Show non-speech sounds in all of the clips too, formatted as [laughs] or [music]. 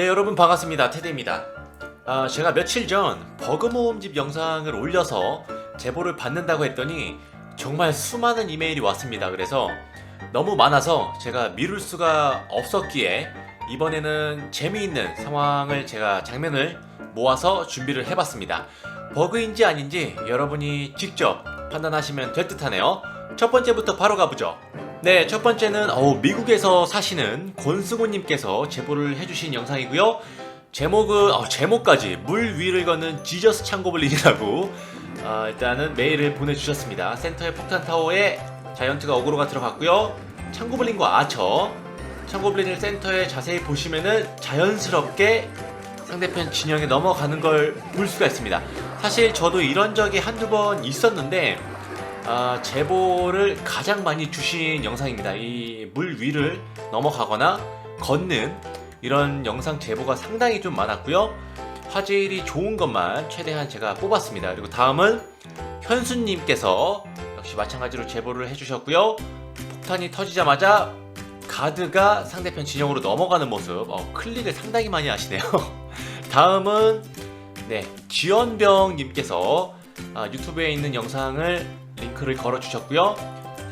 네 여러분 반갑습니다. 테드입니다. 아, 제가 며칠 전 버그 모음집 영상을 올려서 제보를 받는다고 했더니 정말 수많은 이메일이 왔습니다. 그래서 너무 많아서 제가 미룰 수가 없었기에 이번에는 재미있는 상황을 제가 장면을 모아서 준비를 해봤습니다. 버그인지 아닌지 여러분이 직접 판단하시면 될 듯하네요. 첫 번째부터 바로 가보죠 네, 첫 번째는 어우, 미국에서 사시는 권승우님께서 제보를 해주신 영상이고요. 제목은 어, 제목까지 물 위를 걷는 지저스 창고블린이라고 아, 일단은 메일을 보내주셨습니다. 센터의 폭탄 타워에 자이언트가 어그로가 들어갔고요. 창고블린과 아처 창고블린을 센터에 자세히 보시면은 자연스럽게 상대편 진영에 넘어가는 걸 볼 수가 있습니다. 사실 저도 이런 적이 한두 번 있었는데 아, 제보를 가장 많이 주신 영상입니다. 이 물 위를 넘어가거나 걷는 이런 영상 제보가 상당히 좀 많았고요. 화질이 좋은 것만 최대한 제가 뽑았습니다. 그리고 다음은 현수님께서 역시 마찬가지로 제보를 해주셨고요. 폭탄이 터지자마자 가드가 상대편 진영으로 넘어가는 모습, 어, 클릭을 상당히 많이 하시네요. [laughs] 다음은 네 지연병님께서 아, 유튜브에 있는 영상을 링크를 걸어주셨고요.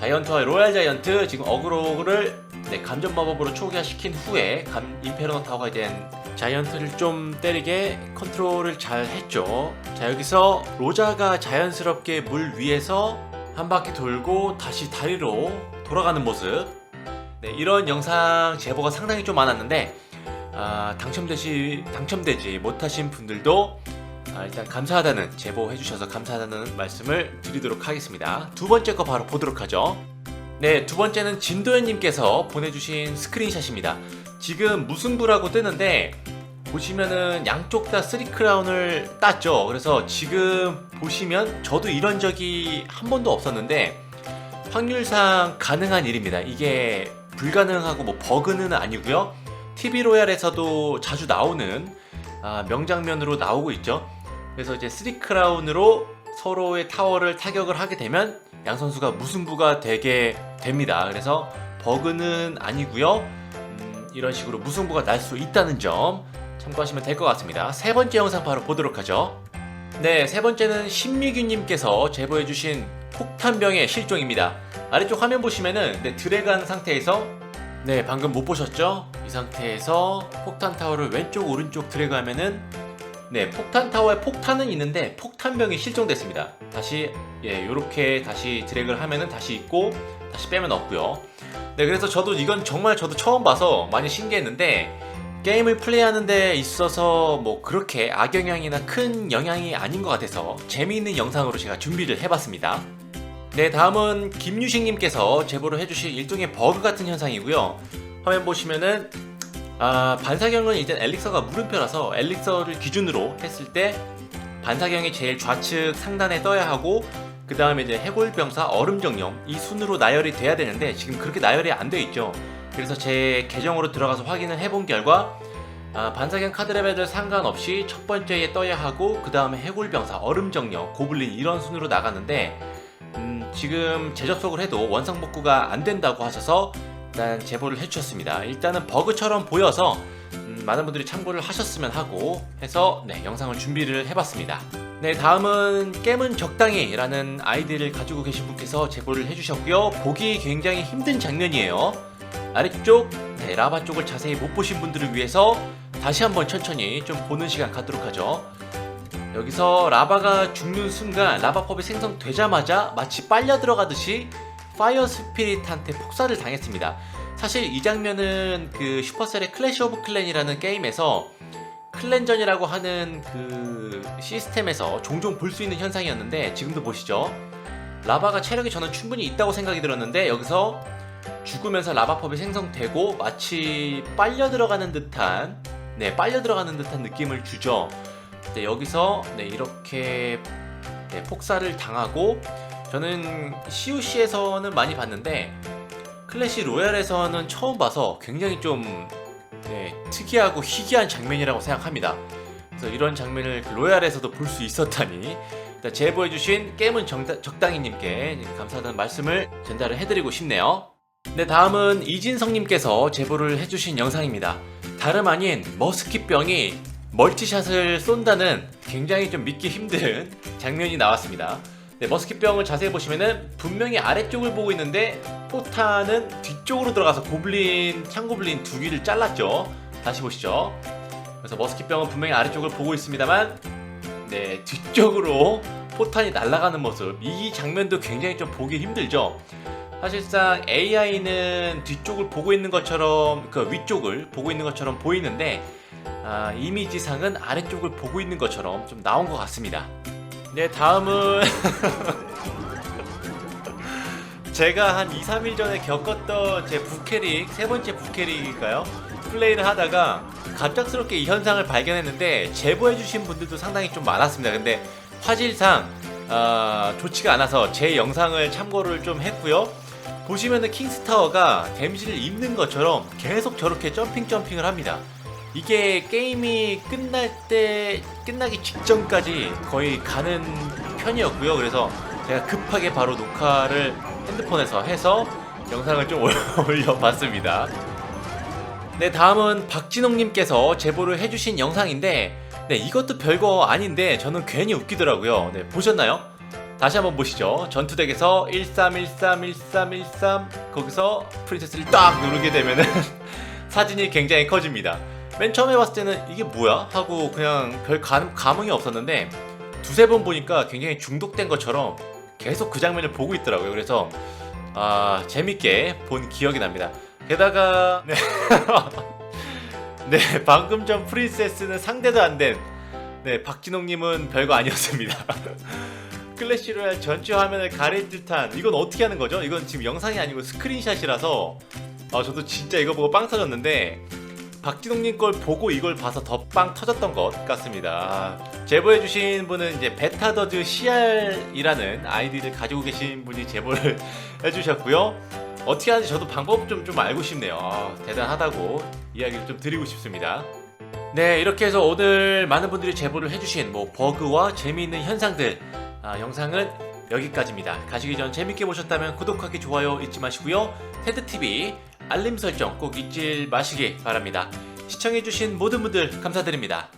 자이언트와 로얄 자이언트 지금 어그로를 네, 감전 마법으로 초기화시킨 후에 감, 인페르노 타워가 된 자이언트를 좀 때리게 컨트롤을 잘 했죠. 자 여기서 로자가 자연스럽게 물 위에서 한 바퀴 돌고 다시 다리로 돌아가는 모습. 네, 이런 영상 제보가 상당히 좀 많았는데 아, 당첨되시 당첨되지 못하신 분들도 아, 일단 감사하다는 제보 해 주셔서 감사하다는 말씀을 드리도록 하겠습니다. 두 번째 거 바로 보도록 하죠. 네, 두 번째는 진도현님께서 보내주신 스크린샷입니다. 지금 무승부라고 뜨는데 보시면은 양쪽 다 쓰리 크라운을 땄죠. 그래서 지금 보시면 저도 이런 적이 한 번도 없었는데 확률상 가능한 일입니다. 이게 불가능하고 뭐 버그는 아니고요. TV 로얄에서도 자주 나오는 아, 명장면으로 나오고 있죠. 그래서 이제 쓰리 크라운으로 서로의 타워를 타격을 하게 되면 양 선수가 무승부가 되게 됩니다. 그래서 버그는 아니고요. 음, 이런 식으로 무승부가 날 수 있다는 점 참고하시면 될 것 같습니다. 세 번째 영상 바로 보도록 하죠. 네, 세 번째는 신미규님께서 제보해주신 폭탄병의 실종입니다. 아래쪽 화면 보시면은 네, 드래그한 상태에서 네, 방금 못 보셨죠? 이 상태에서 폭탄 타워를 왼쪽 오른쪽 드래그하면은 네, 폭탄 타워에 폭탄은 있는데 폭탄병이 실종됐습니다. 다시 예, 요렇게 다시 드래그를 하면은 다시 있고 다시 빼면 없고요. 네, 그래서 저도 이건 정말 저도 처음 봐서 많이 신기했는데 게임을 플레이하는 데 있어서 뭐 그렇게 악영향이나 큰 영향이 아닌 것 같아서 재미있는 영상으로 제가 준비를 해봤습니다. 네, 다음은 김유식님께서 제보를 해주신 일종의 버그 같은 현상이고요. 화면 보시면은 아, 반사경은 일단 엘릭서가 물음표라서 엘릭서를 기준으로 했을 때 반사경이 제일 좌측 상단에 떠야 하고 그 다음에 이제 해골병사 얼음정령 이 순으로 나열이 돼야 되는데 지금 그렇게 나열이 안 되어 있죠. 그래서 제 계정으로 들어가서 확인을 해본 결과 아, 반사경 카드 레벨들 상관없이 첫 번째에 떠야 하고 그 다음에 해골병사 얼음정령 고블린 이런 순으로 나가는데 음, 지금 재접속을 해도 원상복구가 안 된다고 하셔서 일단 제보를 해주셨습니다. 일단은 버그처럼 보여서 음, 많은 분들이 참고를 하셨으면 하고 해서 네, 영상을 준비를 해봤습니다. 네, 다음은 깨문 적당히 라는 아이디를 가지고 계신 분께서 제보를 해주셨고요. 보기 굉장히 힘든 장면이에요. 아래쪽 네, 라바 쪽을 자세히 못 보신 분들을 위해서 다시 한번 천천히 좀 보는 시간 갖도록 하죠. 여기서 라바가 죽는 순간 라바법이 생성되자마자 마치 빨려 들어가듯이 파이어 스피릿한테 폭사를 당했습니다. 사실 이 장면은 그 슈퍼셀의 클래시 오브 클랜이라는 게임에서 클랜전이라고 하는 그 시스템에서 종종 볼 수 있는 현상이었는데 지금도 보시죠. 라바가 체력이 저는 충분히 있다고 생각이 들었는데 여기서 죽으면서 라바법이 생성되고 마치 빨려 들어가는 듯한 네 빨려 들어가는 듯한 느낌을 주죠. 네, 여기서 네, 이렇게 네, 폭사를 당하고 저는 COC에서는 많이 봤는데 클래시 로얄에서는 처음 봐서 굉장히 좀 네, 특이하고 희귀한 장면이라고 생각합니다. 그래서 이런 장면을 그 로얄에서도 볼 수 있었다니 제보해주신 게임은 정다- 적당히님께 감사하다는 말씀을 전달을 해드리고 싶네요. 네, 다음은 이진성님께서 제보를 해주신 영상입니다. 다름 아닌 머스킷병이 멀티샷을 쏜다는 굉장히 좀 믿기 힘든 [laughs] 장면이 나왔습니다. 네, 머스킷병을 자세히 보시면은 분명히 아래쪽을 보고 있는데 포탄은 뒤쪽으로 들어가서 고블린 창고블린 두 귀를 잘랐죠. 다시 보시죠. 그래서 머스킷병은 분명히 아래쪽을 보고 있습니다만 네 뒤쪽으로 포탄이 날아가는 모습 이 장면도 굉장히 좀 보기 힘들죠. 사실상 AI는 뒤쪽을 보고 있는 것처럼 그 위쪽을 보고 있는 것처럼 보이는데 아, 이미지상은 아래쪽을 보고 있는 것처럼 좀 나온 것 같습니다. 네 다음은 [laughs] 제가 한 2, 3일 전에 겪었던 제 부캐릭 세 번째 부캐릭일까요? 플레이를 하다가 갑작스럽게 이 현상을 발견했는데 제보해주신 분들도 상당히 좀 많았습니다. 근데 화질상 아, 좋지가 않아서 제 영상을 참고를 좀 했고요. 보시면은 킹스타워가 데미지를 입는 것처럼 계속 저렇게 점핑 점핑을 합니다. 이게 게임이 끝날 때 끝나기 직전까지 거의 가는 편이었고요. 그래서 제가 급하게 바로 녹화를 핸드폰에서 해서 영상을 좀 [laughs] 올려봤습니다. 네, 다음은 박진홍님께서 제보를 해주신 영상인데, 네, 이것도 별거 아닌데 저는 괜히 웃기더라고요. 네, 보셨나요? 다시 한번 보시죠. 전투덱에서 13131313 거기서 프린세스를 딱 누르게 되면은 [laughs] 사진이 굉장히 커집니다. 맨 처음에 봤을 때는 이게 뭐야? 하고 그냥 별 감, 감흥이 없었는데 두세 번 보니까 굉장히 중독된 것처럼 계속 그 장면을 보고 있더라고요. 그래서 아 재밌게 본 기억이 납니다. 게다가 네, [laughs] 네 방금 전 프린세스는 상대도 안 된 네 박진홍 님은 별거 아니었습니다. [laughs] 클래시 로얄 전체 화면을 가릴 듯한 이건 어떻게 하는 거죠? 이건 지금 영상이 아니고 스크린샷이라서 아 저도 진짜 이거 보고 빵 터졌는데 박진홍님 걸 보고 이걸 봐서 더 빵 터졌던 것 같습니다. 아, 제보해주신 분은 이제 베타더즈 CR이라는 아이디를 가지고 계신 분이 제보를 [laughs] 해주셨고요. 어떻게 하는지 저도 방법 좀, 좀 알고 싶네요. 아, 대단하다고 이야기를 좀 드리고 싶습니다. 네, 이렇게 해서 오늘 많은 분들이 제보를 해주신 뭐 버그와 재미있는 현상들 아, 영상은 여기까지입니다. 가시기 전 재밌게 보셨다면 구독하기, 좋아요 잊지 마시고요. 테드TV 알림 설정 꼭 잊지 마시기 바랍니다. 시청해주신 모든 분들 감사드립니다.